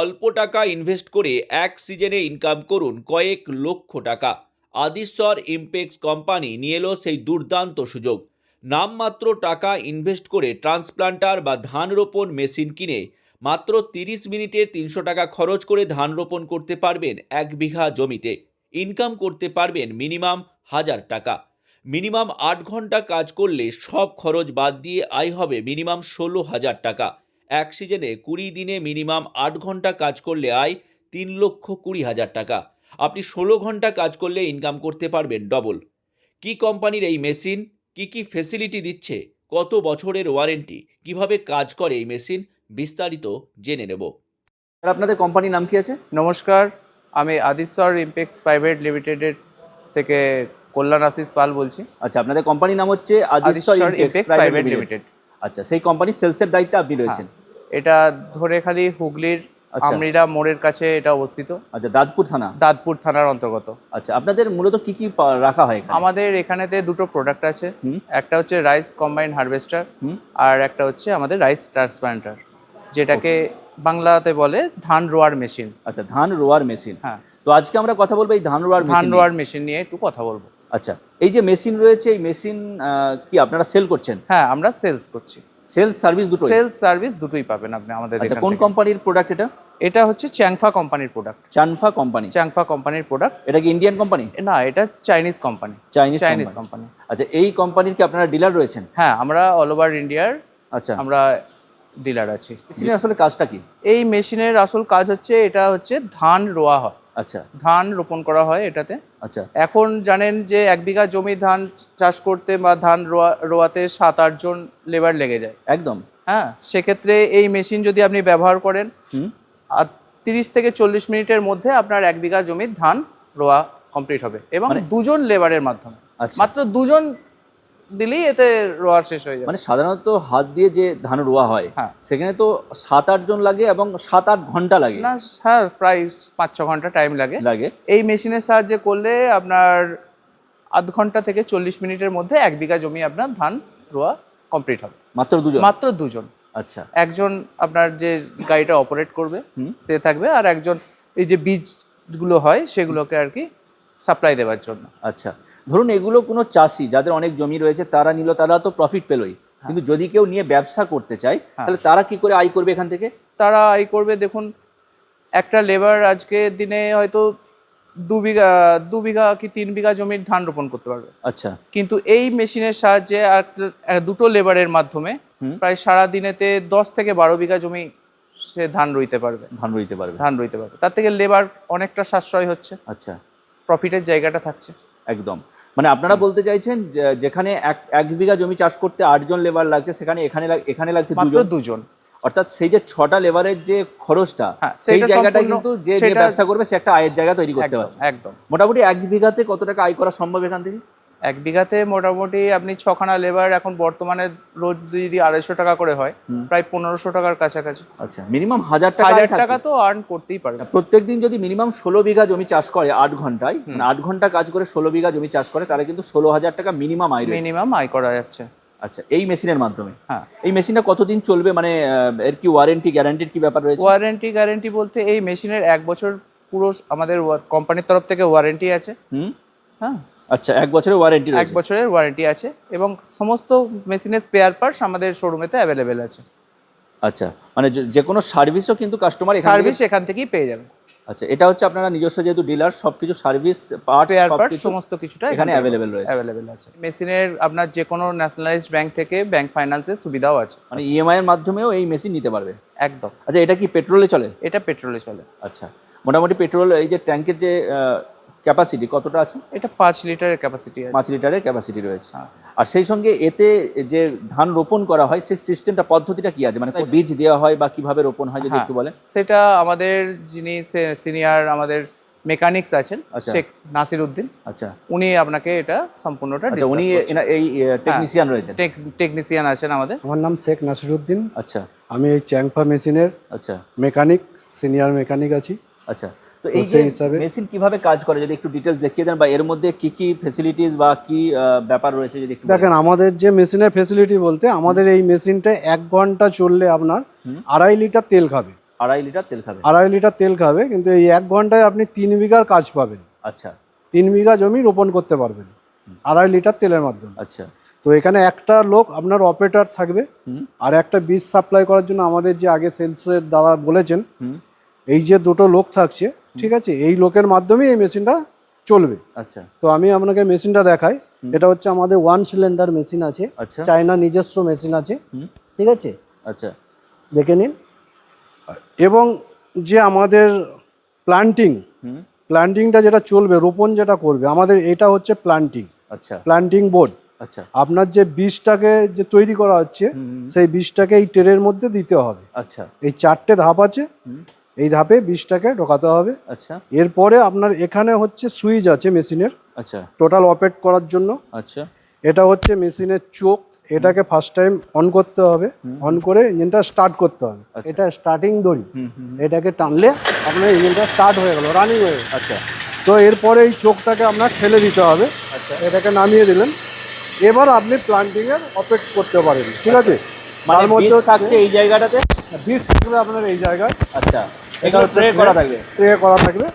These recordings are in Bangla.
অল্প টাকা ইনভেস্ট করে এক সিজনে ইনকাম করুন কয়েক লক্ষ টাকা। আদিশ্বর ইমপেক্স কোম্পানি নিয়ে এলো সেই দুর্দান্ত সুযোগ। নামমাত্র টাকা ইনভেস্ট করে ট্রান্সপ্লান্টার বা ধান রোপণ মেশিন কিনে মাত্র তিরিশ মিনিটে তিনশো টাকা খরচ করে ধান রোপণ করতে পারবেন এক বিঘা জমিতে। ইনকাম করতে পারবেন মিনিমাম হাজার টাকা। মিনিমাম আট ঘণ্টা কাজ করলে সব খরচ বাদ দিয়ে আয় হবে মিনিমাম ষোলো হাজার টাকা। এক সিজনে কুড়ি দিনে মিনিমাম আট ঘণ্টা কাজ করলে আয় তিন লক্ষ কুড়ি হাজার টাকা। আপনি ষোলো ঘণ্টা কাজ করলে ইনকাম করতে পারবেন ডবল কি কোম্পানির এই মেশিন? কি কি ফেসিলিটি দিচ্ছে? কত বছরের ওয়ারেন্টি কীভাবে কাজ করে এই মেশিন? বিস্তারিত জেনে নেব। আপনাদের কোম্পানির নাম কি আছে? নমস্কার আমি আদিশ্বর ইম্পেক্স প্রাইভেট লিমিটেডের থেকে কল্যাণ আশিস পাল বলছি। আচ্ছা আপনাদের কোম্পানির নাম হচ্ছে আদিশ্বর ইম্পেক্স প্রাইভেট লিমিটেড আচ্ছা সেই কোম্পানির সেলসের দায়িত্বে আপনি রয়েছেন। এটা ধরে খালি হুগলির আচ্ছা। আমরিরা মোড়ের কাছে এটা অবস্থিত। আচ্ছা দাঁতপুর থানা? দাঁতপুর থানার অন্তর্গত। আচ্ছা আপনাদের মূলত কি কি রাখা হয় আমাদের এখানেতে দুটো প্রোডাক্ট আছে। একটা হচ্ছে রাইস কম্বাইন হারভেস্টার। আর একটা হচ্ছে আমাদের রাইস ট্রান্সপ্লান্টার যেটাকে বাংলাতে বলে ধান রোয়ার মেশিন আচ্ছা ধান রোয়ার মেশিন হ্যাঁ। তো আজকে আমরা কথা বলব এই ধান রোয়ার ধান রোয়ার মেশিন নিয়ে একটু কথা বলব। আচ্ছা এই যে মেশিন রয়েছে এই মেশিন কি আপনারা সেল করছেন? হ্যাঁ আমরা সেলস করছি। সেলস সার্ভিস দুটো সেলস সার্ভিস দুটোই পাবেন আপনি আমাদের আচ্ছা কোন কোম্পানির প্রোডাক্ট এটা? এটা হচ্ছে চ্যাংফা কোম্পানির প্রোডাক্ট চানফা কোম্পানি। চ্যাংফা কোম্পানির প্রোডাক্ট এটা কি ইন্ডিয়ান কোম্পানি? না এটা Chinese company. Chinese Chinese company. Company. আচ্ছা এই কোম্পানির কি আপনারা ডিলার রয়েছেন? হ্যাঁ আমরা অল ওভার ইন্ডিয়ার আচ্ছা। আমরা ডিলার আছি। মেশিনের আসলে কাজটা কি? এই মেশিনের আসল কাজ হচ্ছে এটা হচ্ছে ধান রোয়া হয়। আচ্ছা। ধান রোপণ করা হয় এটাতে। আচ্ছা। এখন জানেন যে এক বিঘা জমি ধান চাষ করতে বা ধান রোয়া রোয়াতে সাত আটজন লেবার লেগে যায়। একদম। হ্যাঁ সেক্ষেত্রে এই মেশিন যদি আপনি ব্যবহার করেন আর তিরিশ থেকে চল্লিশ মিনিটের মধ্যে আপনার এক বিঘা জমির ধান রোয়া কমপ্লিট হবে। এবং মানে- দুজন লেবারের মাধ্যমে। আচ্ছা। মাত্র দুজন দিলেই এতে রোয়া শেষ হয়ে যায় মানে সাধারণত হাত দিয়ে যে ধান রোয়া হয় হ্যাঁ। সেখানে তো সাত আট জন লাগে এবং সাত আট ঘণ্টা লাগে। না হ্যাঁ প্রায় পাঁচ ছ ঘণ্টা টাইম লাগে। লাগে। এই মেশিনের সাহায্যে করলে আপনার আধ ঘণ্টা থেকে চল্লিশ মিনিটের মধ্যে এক বিঘা জমি আপনার ধান রোয়া কমপ্লিট হবে। মাত্র দুজন? মাত্র দুজন। আচ্ছা। একজন আপনার যে গাড়িটা অপারেট করবে। সে থাকবে আর একজন এই যে বীজগুলো হয় সেগুলোকে আর কি সাপ্লাই দেওয়ার জন্য। আচ্ছা। ধরুন এগুলো কোনো চাষি যাদের অনেক জমি রয়েছে তারা নিল তারা তো প্রফিট পেলই। কিন্তু যদি কেউ নিয়ে ব্যবসা করতে চায় হ্যাঁ। তাহলে তারা কি করে আয় করবে এখান থেকে? তারা আয় করবে দেখুন একটা লেবার আজকে দিনে হয়তো দু বিঘা দু বিঘা কি তিন বিঘা জমির ধান রোপণ করতে পারবে। আচ্ছা। কিন্তু এই মেশিনের সাহায্যে আর দুটো লেবারের মাধ্যমে। প্রায় সারা দিনেতে দশ থেকে বারো বিঘা জমি সে ধান রইতে পারবে। ধান রইতে পারবে। ধান রইতে পারবে। তার থেকে লেবার অনেকটা সাশ্রয় হচ্ছে। আচ্ছা। প্রফিটের জায়গাটা থাকছে। একদম। মানে আপনারা বলতে চাইছেন যেখানে এক এক বিঘা জমি চাষ করতে আটজন লেবার লাগছে সেখানে এখানে এখানে লাগছে দুজন? দুজন। অর্থাৎ সেই যে ছটা লেবারের যে খরচটা হ্যাঁ, সেই জায়গাটা কিন্তু যে ব্যবসা করবে সে একটা আয়ের জায়গা তৈরি করতে পারছে। একদম। মোটামুটি এক বিঘাতে কত টাকা আয় করা সম্ভব এখান থেকে? এক বিঘাতে মোটামুটি আপনি ছখানা লেবার এখন বর্তমানে রোজ যদি আড়াইশো টাকা করে হয় প্রায় পনেরোশো টাকার কাছাকাছি। আচ্ছা মিনিমাম হাজার টাকা হাজার টাকা তো আর্ন করতেই পারে প্রত্যেক দিন যদি মিনিমাম ষোলো বিঘা জমি চাষ করে আট ঘন্টায় মানে আট ঘণ্টা কাজ করে ষোলো বিঘা জমি চাষ করে তাহলে কিন্তু ষোলো হাজার টাকা মিনিমাম আয় মিনিমাম আয় করা যাচ্ছে। আচ্ছা এই মেশিনের মাধ্যমে? হ্যাঁ। এই মেশিনটা কতদিন চলবে? মানে এর কি ওয়ারেন্টি গ্যারান্টির কি ব্যাপার রয়েছে? ওয়ারেন্টি গ্যারেন্টি বলতে এই মেশিনের এক বছর পুরো আমাদের কোম্পানির তরফ থেকে ওয়ারেন্টি আছে। হুম। হ্যাঁ। আচ্ছা এক বছরের ওয়ারেন্টি এক বছরের ওয়ারেন্টি আছে এবং সমস্ত মেশিনের স্পেয়ার পার্টস আমাদের শোরুমেতে অ্যাভেলেবেল আছে। আচ্ছা মানে যে- কোনো সার্ভিসও কিন্তু কাস্টমার সার্ভিস এখান থেকেই পেয়ে যাবে। আচ্ছা এটা হচ্ছে আপনারা নিজস্ব যেহেতু ডিলার সবকিছু সার্ভিস পার্ট স্পেয়ার পার্টস সবকিছু সমস্ত কিছুটা এখানে অ্যাভেলেবেল রয়েছে। অ্যাভেলেবেল আছে। মেশিনের আপনার যে কোনো ন্যাশনালাইজড ব্যাংক থেকে ব্যাংক ফাইন্যান্সের সুবিধাও আছে। মানে ইএমআই এর মাধ্যমেও এই মেশিন নিতে পারবে? একদম। আচ্ছা এটা কি পেট্রোলে চলে? এটা পেট্রোলে চলে। আচ্ছা মোটামুটি পেট্রোল এই যে ট্যাঙ্কের যে ক্যাপাসিটি কতটা আছে? এটা পাঁচ লিটারের ক্যাপাসিটি আছে। পাঁচ লিটারের ক্যাপাসিটি রয়েছে। হ্যাঁ। আর সেই সঙ্গে এতে যে ধান রোপণ করা হয় সেই সিস্টেমটা পদ্ধতিটা কি আছে? মানে বীজ দেওয়া হয় বা কীভাবে রোপণ হয় যদি হ্যাঁ। একটু বলেন। সেটা আমাদের যিনি সিনিয়র আমাদের মেকানিক্স আছেন আচ্ছা। শেখ নাসির উদ্দিন। আচ্ছা। উনি আপনাকে এটা সম্পূর্ণটা আচ্ছা উনি এই টেকনিশিয়ান রয়েছেন। টেকনিশিয়ান আছেন আমাদের। আমার নাম শেখ নাসিরুদ্দিন আচ্ছা। আমি এই চ্যাংফা মেশিনের আচ্ছা। মেকানিক সিনিয়র মেকানিক আছি। আচ্ছা। তো এই যে হিসাবে- মেশিন কীভাবে কাজ করে যদি একটু ডিটেলস দেখিয়ে দেন বা এর মধ্যে কি কি ফেসিলিটিস বা কি ব্যাপার রয়েছে যদি একটু দেখেন আমাদের যে মেশিনের ফেসিলিটি বলতে আমাদের এই মেশিনটা এক ঘণ্টা চললে আপনার আড়াই লিটার তেল খাবে। আড়াই লিটার তেল খাবে। আড়াই লিটার তেল খাবে কিন্তু এই এক ঘন্টায় আপনি তিন বিঘার কাজ পাবেন। আচ্ছা। তিন বিঘা জমি রোপণ করতে পারবেন আড়াই লিটার তেলের মাধ্যমে। আচ্ছা। তো এখানে একটা লোক আপনার অপারেটর থাকবে আর একটা বীজ সাপ্লাই করার জন্য আমাদের যে আগে সেলসের দাদা বলেছেন এই যে দুটো লোক থাকছে ঠিক আছে এই লোকের মাধ্যমেই এই মেশিনটা চলবে। আচ্ছা। তো আমি আপনাকে মেশিনটা দেখাই। এটা হচ্ছে আমাদের ওয়ান সিলিন্ডার মেশিন আছে আচ্ছা। চায়না নিজস্ব মেশিন আছে ঠিক আছে? আচ্ছা। দেখে নিন। এবং যে আমাদের প্লান্টিং প্লান্টিংটা যেটা চলবে রোপণ যেটা করবে আমাদের এটা হচ্ছে প্লান্টিং আচ্ছা। প্লান্টিং বোর্ড আচ্ছা। আপনার যে বীজটাকে যে তৈরি করা হচ্ছে সেই বীজটাকে এই ট্রের মধ্যে দিতে হবে। আচ্ছা। এই চারটে ধাপ আছে। এই ধাপে বীজটাকে ঢোকাতে হবে। আচ্ছা। এরপরে আপনার এখানে হচ্ছে সুইচ আছে মেশিনের। আচ্ছা। টোটাল অপারেট করার জন্য। আচ্ছা। এটা হচ্ছে মেশিনের চোখ। এটাকে ফার্স্ট টাইম অন করতে হবে। অন করে ইঞ্জিনটা স্টার্ট করতে হবে। আচ্ছা। এটা স্টার্টিং দড়ি। এটাকে টানলে আপনার ইঞ্জিনটা স্টার্ট হয়ে গেল রানিং হয়ে গেল। আচ্ছা। তো এরপরে এই চোখটাকে আপনার ঠেলে দিতে হবে। আচ্ছা। এটাকে নামিয়ে দিলেন। এবার আপনি প্লান্টিং এর অপারেট করতে পারেন। ঠিক আছে? মানে তার মধ্যে থাকছে এই জায়গাটাতে? বীজ থাকবে আপনার এই জায়গায়। আচ্ছা। ট্রে করা থাকবে? ট্রে করা থাকবে।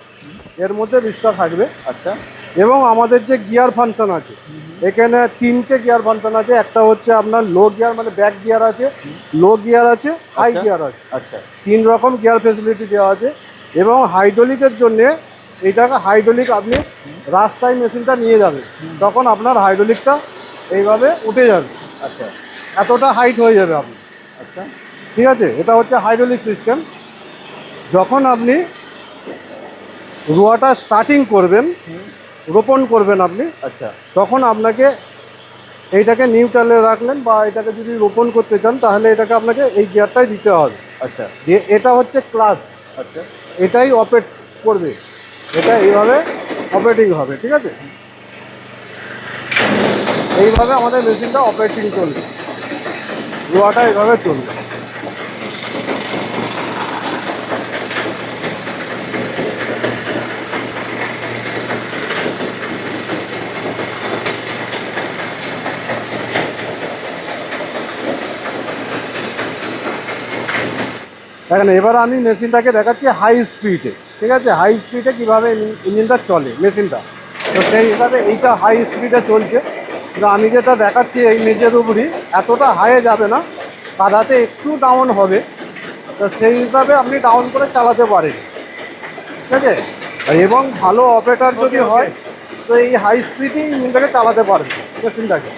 এর মধ্যে বীজটা থাকবে। আচ্ছা। এবং আমাদের যে গিয়ার ফাংশন আছে এখানে তিনটে গিয়ার ফাংশন আছে। একটা হচ্ছে আপনার লো গিয়ার মানে ব্যাক গিয়ার আছে লো গিয়ার আছে হাই আচ্ছা। গিয়ার আছে। আচ্ছা। তিন রকম গিয়ার ফেসিলিটি দেওয়া আছে। এবং হাইড্রোলিকের জন্য এইটাকে হাইড্রোলিক আপনি রাস্তায় মেশিনটা নিয়ে যাবেন। তখন আপনার হাইড্রোলিকটা এইভাবে উঠে যাবে। আচ্ছা। এতটা হাইট হয়ে যাবে আপনি। আচ্ছা। ঠিক আছে? এটা হচ্ছে হাইড্রোলিক সিস্টেম যখন আপনি রোয়াটা স্টার্টিং করবেন রোপণ করবেন আপনি আচ্ছা। তখন আপনাকে এইটাকে নিউট্রালে রাখলেন বা এটাকে যদি রোপণ করতে চান তাহলে এটাকে আপনাকে এই গিয়ারটাই দিতে হবে। আচ্ছা। দিয়ে এটা হচ্ছে ক্লাস আচ্ছা। এটাই অপারেট করবে। এটা এইভাবে অপারেটিং হবে ঠিক আছে? এইভাবে আমাদের মেশিনটা অপারেটিং চলবে। রোয়াটা এইভাবে চলবে। দেখেন এবার আমি মেশিনটাকে দেখাচ্ছি হাই স্পিডে ঠিক আছে? হাই স্পিডে কীভাবে ইঞ্জিনটা চলে মেশিনটা। তো সেই হিসাবে এইটা হাই স্পিডে চলছে। কিন্তু আমি যেটা দেখাচ্ছি এই মেজের উপরই এতটা হাইয়ে যাবে না কাদাতে একটু ডাউন হবে। তো সেই হিসাবে আপনি ডাউন করে চালাতে পারেন ঠিক আছে? এবং ভালো অপারেটর যদি হয় তো এই হাই স্পিডেই ইঞ্জিনটাকে চালাতে পারবে মেশিনটাকে।